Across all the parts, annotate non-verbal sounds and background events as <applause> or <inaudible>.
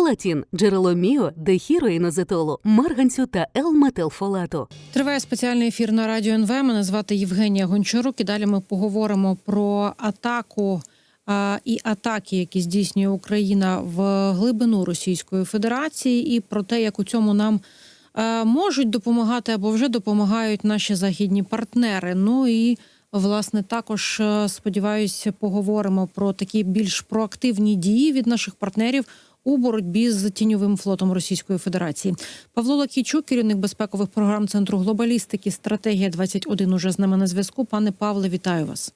Фолатін – джерело міо, дехіроїнозетолу, марганцю та Л-метилфолату. Триває спеціальний ефір на радіо НВ. Мене звати Євгенія Гончарук. І далі ми поговоримо про атаку а, і атаки, які здійснює Україна в глибину Російської Федерації, і про те, як у цьому нам можуть допомагати або вже допомагають наші західні партнери. Ну і власне також сподіваюся, поговоримо про такі більш проактивні дії від наших партнерів. У боротьбі з тіньовим флотом Російської Федерації Павло Лакійчук, керівник безпекових програм Центру глобалістики, стратегія 21 уже з нами на зв'язку. Пане Павле, вітаю вас.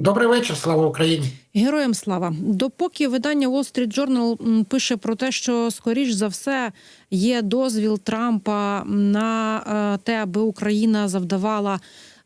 Добрий вечір, слава Україні. Героям слава. Допоки видання Wall Street Journal пише про те, що скоріш за все є дозвіл Трампа на е, те, аби Україна завдавала.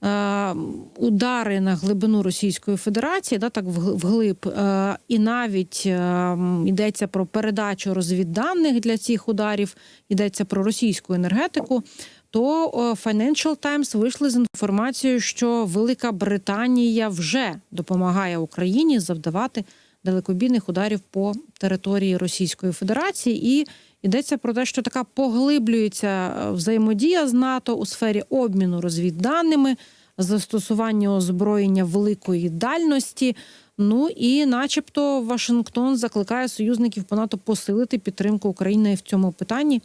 Е, Удари на глибину Російської Федерації, да так вгл- вглиб, е, і навіть е, йдеться про передачу розвідданих для цих ударів, йдеться про російську енергетику. То Financial Times вийшли з інформацією, що Велика Британія вже допомагає Україні завдавати далекобійних ударів по території Російської Федерації, і йдеться про те, що така поглиблюється е, взаємодія з НАТО у сфері обміну розвідданими, застосування озброєння великої дальності. Ну і, начебто, Вашингтон закликає союзників по НАТО посилити підтримку України в цьому питанні.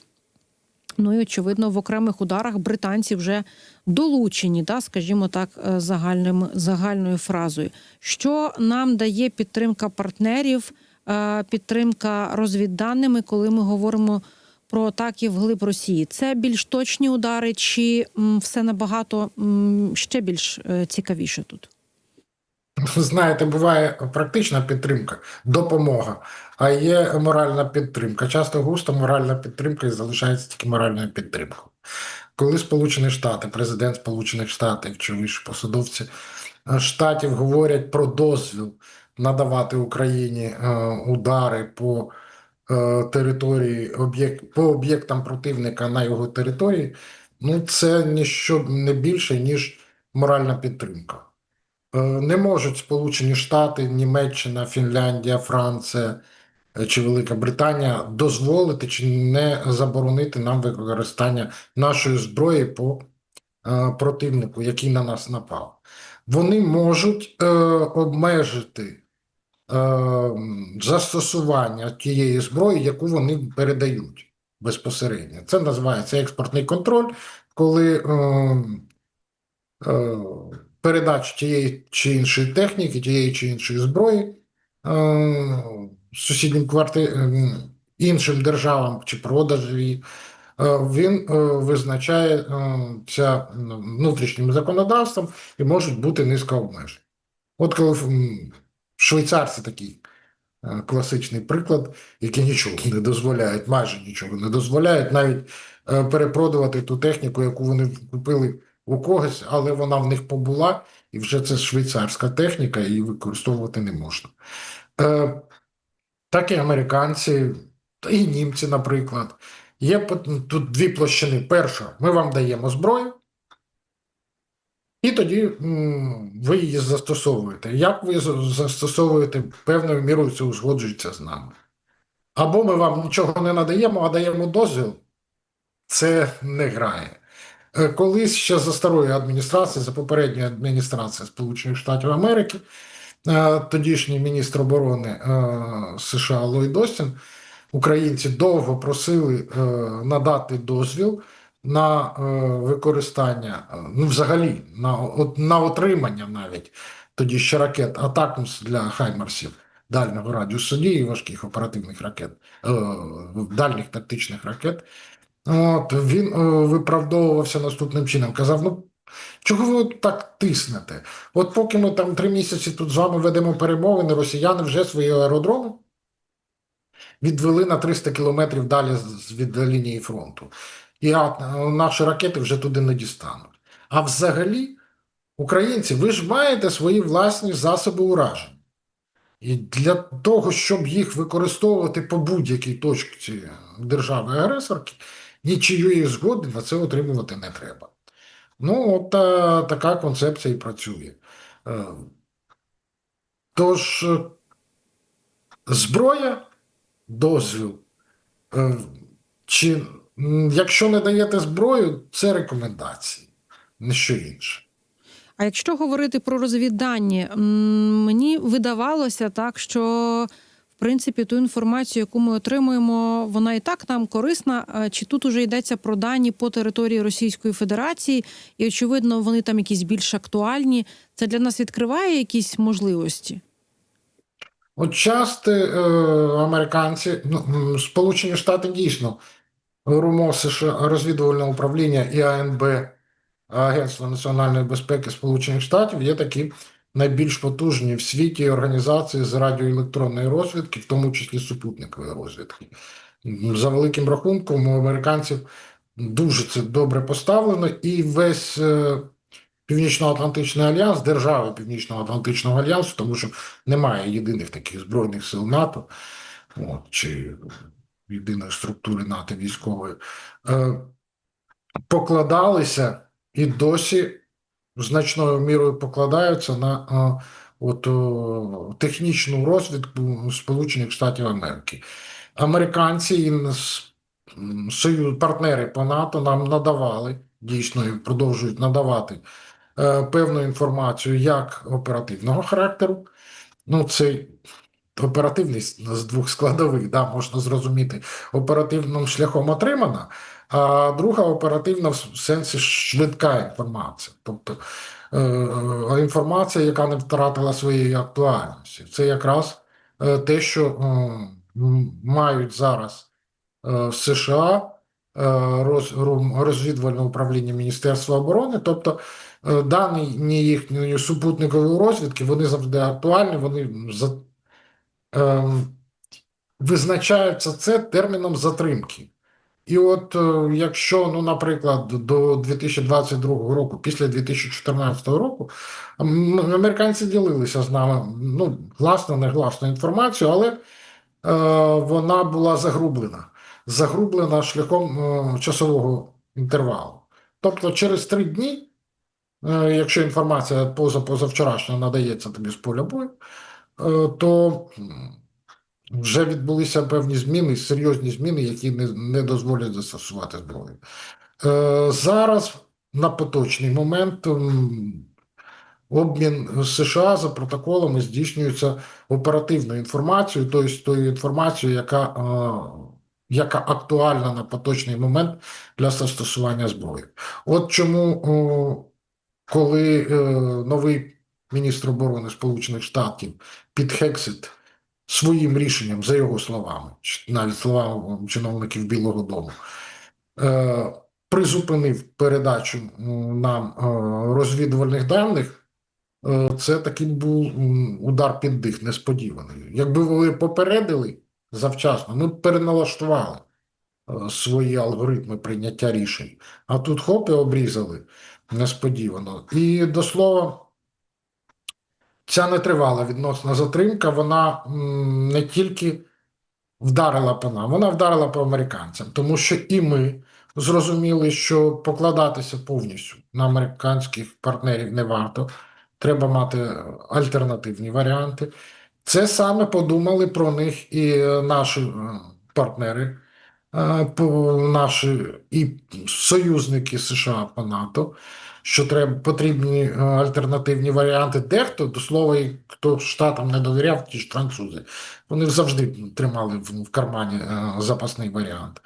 Ну і очевидно, в окремих ударах британці вже долучені, да, скажімо так, е, загальним загальною фразою. Що нам дає підтримка партнерів, підтримка розвідданими, коли ми говоримо про атаки вглиб Росії? Це більш точні удари, чи все набагато ще більш е, цікавіше тут? Знаєте, буває практична підтримка, допомога, а є моральна підтримка. Часто густо моральна підтримка і залишається тільки моральною підтримкою. Коли Сполучені Штати, президент Сполучених Штатів чи вищі посадовці е, штатів говорять про дозвіл надавати Україні е, удари по е, території по об'єктам противника на його території, ну це ніщо не більше ніж моральна підтримка. Е, Не можуть Сполучені Штати, Німеччина, Фінляндія, Франція чи Велика Британія дозволити чи не заборонити нам використання нашої зброї по противнику, який на нас напав. Вони можуть обмежити застосування тієї зброї, яку вони передають безпосередньо. Це називається експортний контроль, коли е, е, тієї чи іншої техніки, тієї чи іншої зброї сусіднім кварти... е, іншим державам чи продаж її, е, він е, визначає е, внутрішнім законодавством і можуть бути низка обмежень. От коли швейцарці такий е, класичний приклад, які нічого не дозволяють, майже нічого не дозволяють, навіть е, перепродувати ту техніку, яку вони купили у когось, але вона в них побула, і вже це швейцарська техніка, її використовувати не можна. Е, так і американці, та і німці, наприклад. Є тут дві площини. Перша, ми вам даємо зброю, і тоді ви її застосовуєте. Як ви застосовуєте певною мірою це узгоджується з нами. Або ми вам нічого не надаємо, а даємо дозвіл, це не грає. Е, Колись ще за старої адміністрації, за попередньої адміністрації Сполучених Штатів Америки, е, тодішній міністр оборони е, США Ллойд Остін, українці довго просили надати дозвіл на е, використання, е, ну взагалі на, на отримання навіть тоді ще ракет Атакмс для Хаймарсів дальнього радіусу дії важких оперативних ракет, е, дальніх тактичних ракет. От, він виправдовувався наступним чином. Казав: ну чого ви так тиснете? От поки ми там три місяці тут з вами ведемо перемовини, росіяни вже свої аеродроми відвели на 300 кілометрів далі від лінії фронту. І наші ракети вже туди не дістануть. А взагалі, українці, ви ж маєте свої власні засоби ураження. І для того, щоб їх використовувати по будь-якій точці держави-агресорки, нічиєї згоди на це отримувати не треба. Ну, от е, така концепція і працює. Е, Тож, е, зброя дозвіл. Е, Чи якщо не даєте зброю, це рекомендації, не що інше. А якщо говорити про розвіддані, мені видавалося так, що в принципі ту інформацію, яку ми отримуємо, вона і так нам корисна. Чи тут уже йдеться про дані по території Російської Федерації, і очевидно, вони там якісь більш актуальні. Це для нас відкриває якісь можливості? От часто е, американці, ну, Сполучені Штати дійсно, РУМО США, розвідувальне управління і АНБ, Агентство національної безпеки Сполучених Штатів, є такі найбільш потужні в світі організації з радіоелектронної розвідки, в тому числі супутникової розвідки. За великим рахунком, у американців дуже це добре поставлено, і весь е, Північно-Атлантичний альянс, держави Північно-Атлантичного альянсу, тому що немає єдиних таких збройних сил НАТО от, чи єдиної структури НАТО військової, е, покладалися і досі значною мірою покладаються на е, от, технічну розвідку Сполучених Штатів Америки. Американці і союз, партнери по НАТО нам надавали, дійсно і продовжують надавати е, певну інформацію як оперативного характеру. Ну, це оперативність з двох складових, да, можна зрозуміти, оперативним шляхом отримана, а друга оперативна в сенсі швидка інформація. Тобто е, е, інформація, яка не втратила своєї актуальності. Це якраз е, те, що е, мають зараз е, в США е, роз, розвідувальне управління Міністерства оборони, тобто е, дані їхньої супутникової розвідки, вони завжди актуальні, вони за, ем, визначаються це терміном затримки. І от е, якщо, ну, наприклад, до 2022 року, після 2014 року, американці ділилися з нами, ну, гласно, негласно інформацією, але е, вона була загрублена. Загрублена шляхом е, часового інтервалу. Тобто через три дні, е, якщо інформація поза позавчорашня надається тобі з поля бою, е, то вже відбулися певні зміни, серйозні зміни, які не, не дозволять застосувати зброю. Е, зараз на поточний момент обмін США за протоколами здійснюється оперативною інформацією, тобто тою інформацією, яка, е, яка актуальна на поточний момент для застосування зброї. От чому, коли е, новий міністр оборони Сполучених Штатів Піт Хексет своїм рішенням, за його словами, навіть словами чиновників Білого Дому, е, призупинив передачу нам е, розвідувальних даних, е, це такий був удар під дих несподіваний. Якби ви попередили завчасно, ми б переналаштували свої алгоритми прийняття рішень. А тут хоп і обрізали несподівано. І до слова, ця нетривала відносна затримка, вона не тільки вдарила по нам, вона вдарила по американцям, тому що і ми зрозуміли, що покладатися повністю на американських партнерів не варто. Треба мати альтернативні варіанти. Це саме подумали про них і е, наші е, партнери, е, наші і союзники США по НАТО, що треба потрібні е, альтернативні варіанти. Дехто, до слова, хто штатам не довіряв, ті ж французи, вони завжди тримали в, кармані е, запасний варіант.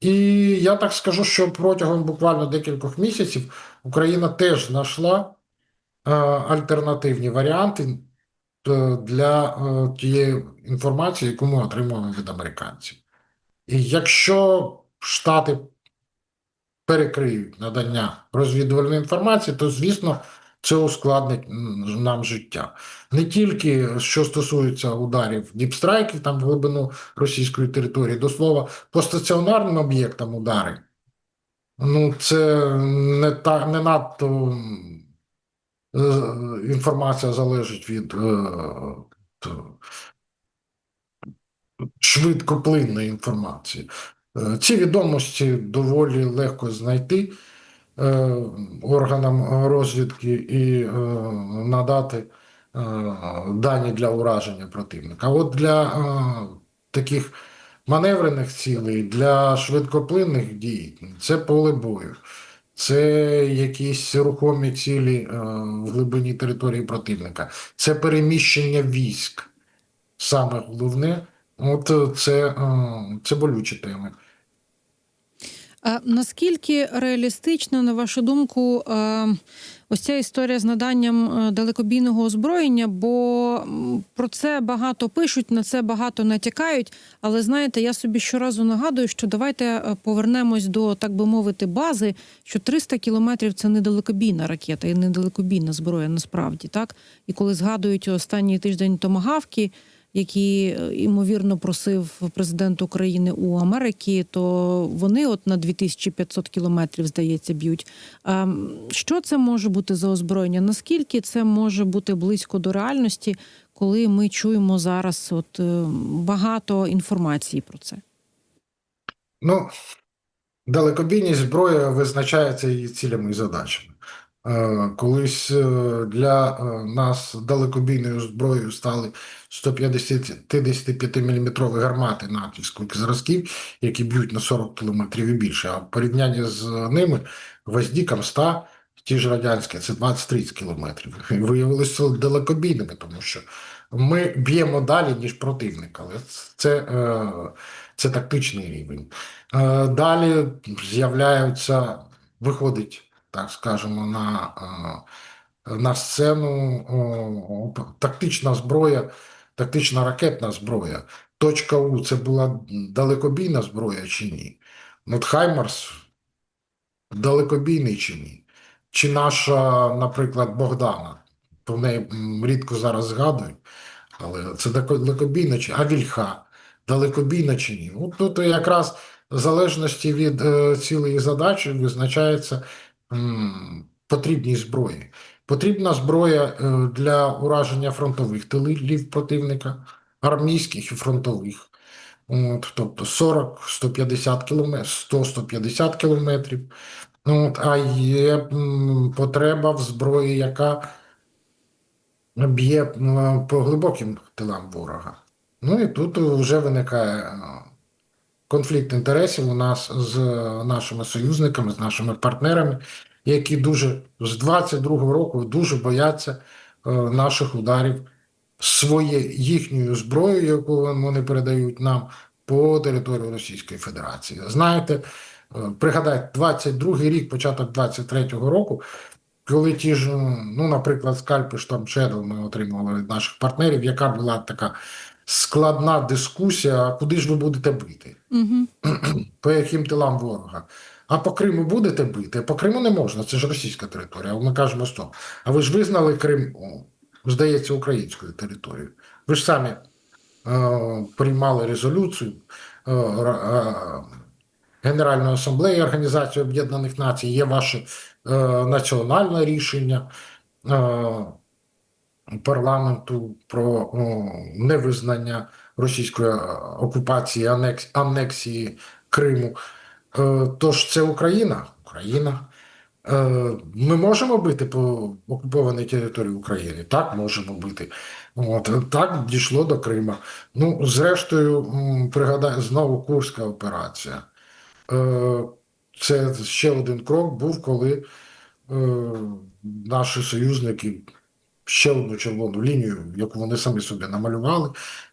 І я так скажу, що протягом буквально декількох місяців Україна теж знайшла е, альтернативні варіанти для тієї інформації, яку ми отримуємо від американців. І якщо Штати перекриють надання розвідувальної інформації, то звісно це ускладнить нам життя. Не тільки що стосується ударів діпстрайків там в глибину російської території, до слова, по стаціонарним об'єктам удари. Ну, це не та не надто е, інформація залежить від е, т- швидкоплинної інформації. Е, Ці відомості доволі легко знайти е, органам розвідки і е, надати дані для ураження противника. От для таких маневрених цілей, для швидкоплинних дій це поле бою. Це якісь рухомі цілі в глибині території противника, це переміщення військ. Саме головне, от е, це, е, це болючі теми. А наскільки реалістично, на вашу думку, е, ось ця історія з наданням далекобійного озброєння? Бо про це багато пишуть, на це багато натякають. Але знаєте, я собі щоразу нагадую, що давайте повернемось до так би мовити бази, що 300 кілометрів це не далекобійна ракета і не далекобійна зброя насправді так. І коли згадують останній тиждень томагавки, які е, ймовірно просив президент України у Америки, то вони от на 2500 кілометрів, здається, б'ють. А що це може бути за озброєння? Наскільки це може бути близько до реальності, коли ми чуємо зараз от е, багато інформації про це? Ну, далекобійність зброя визначається її цілями і задачами. Е, Колись е, для е, нас далекобійною зброєю стали 155 мм гармати натівських зразків, які б'ють на 40 км і більше. А в порівнянні з ними гвоздікам 100, ті ж радянські, це 20-30 кілометрів. І Виявилися далекобійними, тому що ми б'ємо далі, ніж противник, але це, це тактичний рівень. Далі з'являються, виходить, так скажемо, на, е, на сцену тактична зброя, тактична ракетна зброя. Точка У це була далекобійна зброя чи ні? От далекобійний чи ні? Чи наша, наприклад, Богдана? Про неї рідко зараз згадують, але це далеко- далекобійна чи а Вільха далекобійна чи ні? От тут якраз в залежності від е, цілої задачі визначається м, потрібність зброї. Потрібна зброя е, для ураження фронтових тилів противника, армійських і фронтових. От, тобто 40-150 кілометрів, 100-150 кілометрів. От, а є потреба в зброї, яка б'є по глибоким тилам ворога. Ну і тут вже виникає е, конфлікт інтересів у нас з нашими союзниками, з нашими партнерами, які дуже з 22-го року дуже бояться е, наших ударів своєю їхньою зброєю, яку вони передають нам по території Російської Федерації. Знаєте, е, пригадайте, 22-й рік, початок 23-го року, коли ті ж, ну, наприклад, скальпи штам Shadow ми отримували від наших партнерів, яка була така складна дискусія, куди ж ви будете бити? Угу. <clears throat> По яким тилам ворога? А по Криму будете бити? По Криму не можна, це ж російська територія. Ми кажемо, стоп. А ви ж визнали Крим, здається, українською територією. Ви ж самі е, приймали резолюцію е, е, Генеральної асамблеї Організації Об'єднаних Націй, є ваше е, національне рішення. Е, парламенту про о, невизнання російської е, окупації, анекс, анексії Криму. Е, Тож це Україна. Україна. Е, Ми можемо бити по окупованій території України? Так, можемо бити. От, так дійшло до Крима. Ну, зрештою, пригадаю, знову Курська операція. Це ще один крок був, коли наші союзники ще одну червону лінію, яку вони самі собі намалювали,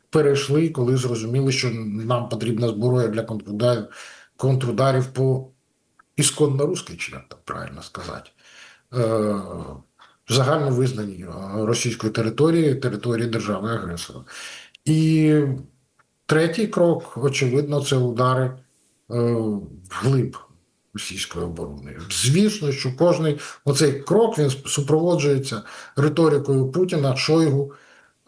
перейшли, коли зрозуміли, що нам потрібна зброя для контрударів, контрударів по ісконно русській, чи як так правильно сказати, е, загально визнаній е, російської території, території держави-агресора. І третій крок, очевидно, це удари е, вглиб російської оборони. Звісно, що кожний оцей крок він супроводжується риторикою Путіна, Шойгу,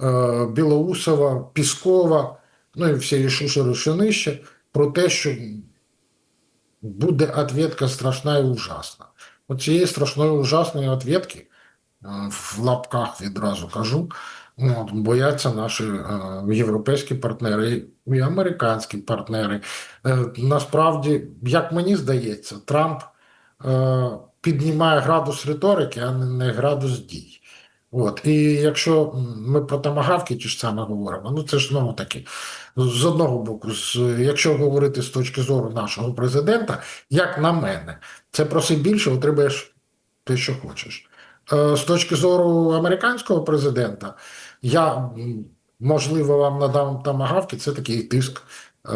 е, Білоусова, Піскова, ну і всієї шушери, що нижче, про те, що буде відповідка страшна і ужасна. От цієї страшної ужасної відповідки, е, в лапках відразу кажу, от, бояться наші е, європейські партнери і американські партнери. Е, насправді, як мені здається, Трамп е, піднімає градус риторики, а не, не градус дій. От. І якщо ми про тамагавки ті ж саме говоримо, ну це ж знову таки, з одного боку, з, якщо говорити з точки зору нашого президента, як на мене, це проси більше, отримаєш те, що хочеш. Е, З точки зору американського президента, я можливо вам надам тамагавки, це такий тиск е,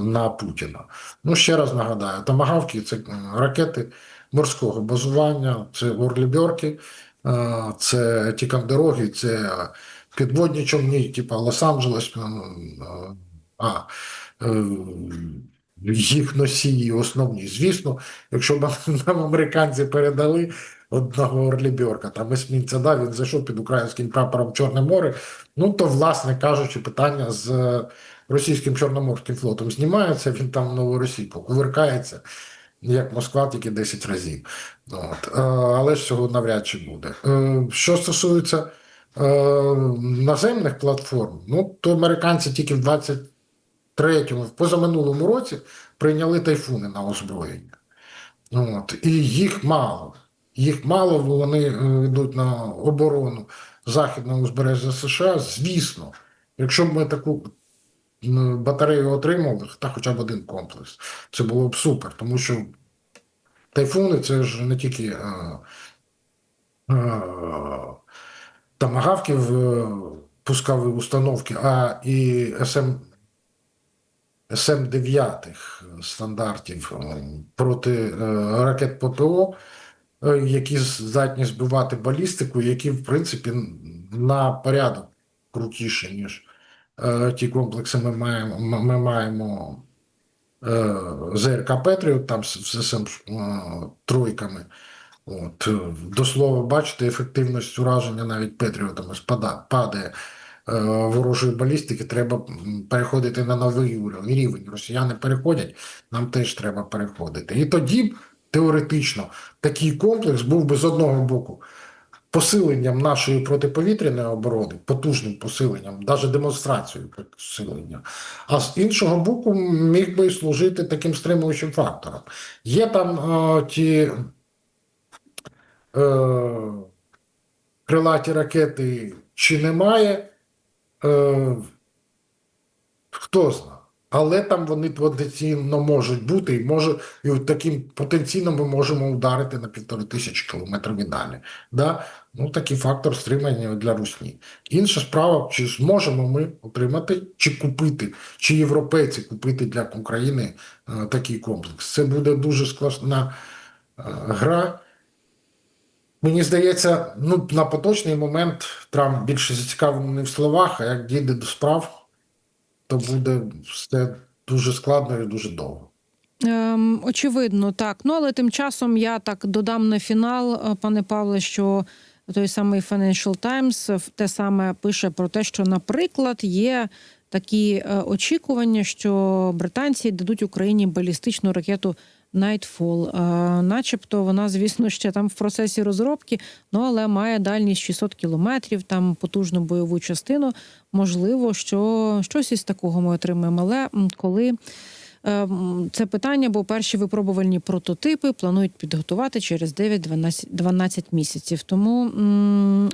на Путіна. Ну, ще раз нагадаю, тамагавки це ракети морського базування, це орлібьорки, е, це тікандероги, це підводні човні, типу Лос-Анджелес, а, їх носії основні. Звісно, якщо б <laughs> нам американці передали одного орлібьорка, там есмінця, да, він зайшов під українським прапором Чорне море, ну то, власне кажучи, питання з е, російським Чорноморським флотом знімається, він там в Новоросійку кувиркається, як Москва, тільки 10 разів. От. Е, Але ж цього навряд чи буде. Е, Що стосується наземних платформ, ну то американці тільки в 23-му, в позаминулому році прийняли тайфуни на озброєння. От. І їх мало. Їх мало, бо вони е, йдуть на оборону західного узбережжя США. Звісно, якщо б ми таку батарею отримали, та хоча б один комплекс, це було б супер, тому що тайфуни це ж не тільки е, е, в е, пускові установки, а і СМ, СМ-9 стандартів е, проти ракет ППО, які здатні збивати балістику, які, в принципі, на порядок крутіші, ніж е, ті комплекси ми маємо, ми маємо е, ЗРК Петріот, там з з СМ е, тройками. От, е, до слова, бачите, ефективність ураження навіть Петріотами спада, падає е, ворожої балістики, треба переходити на новий рівень. Росіяни переходять, нам теж треба переходити. І тоді теоретично такий комплекс був би з одного боку посиленням нашої протиповітряної оборони, потужним посиленням, навіть демонстрацією посилення. А з іншого боку, міг би служити таким стримуючим фактором. Є там е, ті е, крилаті ракети чи немає, е, хто знає. Але там вони потенційно можуть бути, і може, і таким потенційно ми можемо ударити на півтори тисячі кілометрів і далі. Да? Ну, такий фактор стримання для Русні. Інша справа, чи зможемо ми отримати, чи купити, чи європейці купити для України е, такий комплекс. Це буде дуже складна е, гра. Мені здається, ну, на поточний момент Трамп більше зацікавлений в словах, а як дійде до справ, то буде все дуже складно і дуже довго. Ем, очевидно, так. Ну але тим часом я так додам на фінал, е, пане Павле, що той самий Financial Times те саме пише про те, що, наприклад, є такі е, очікування, що британці дадуть Україні балістичну ракету Nightfall. Е, начебто вона, звісно, ще там в процесі розробки, ну але має дальність 600 кілометрів, там потужну бойову частину. Можливо, що щось із такого ми отримаємо. Але коли Це питання, бо перші випробувальні прототипи планують підготувати через 9-12 місяців. Тому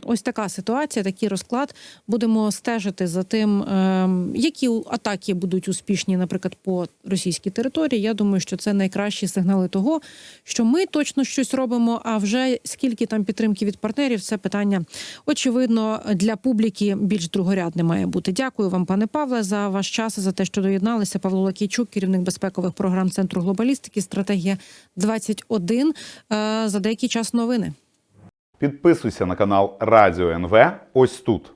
ось така ситуація, такий розклад. Будемо стежити за тим, ем, які атаки будуть успішні, наприклад, по російській території. Я думаю, що це найкращі сигнали того, що ми точно щось робимо. А вже скільки там підтримки від партнерів, це питання очевидно для публіки більш другорядне має бути. Дякую вам, пане Павле, за ваш час за те, що доєдналися. Павло Лакійчук, керівник безпекових програм Центру глобалістики, стратегія 21. Е, За деякий час новини. Підписуйся на канал Радіо НВ ось тут.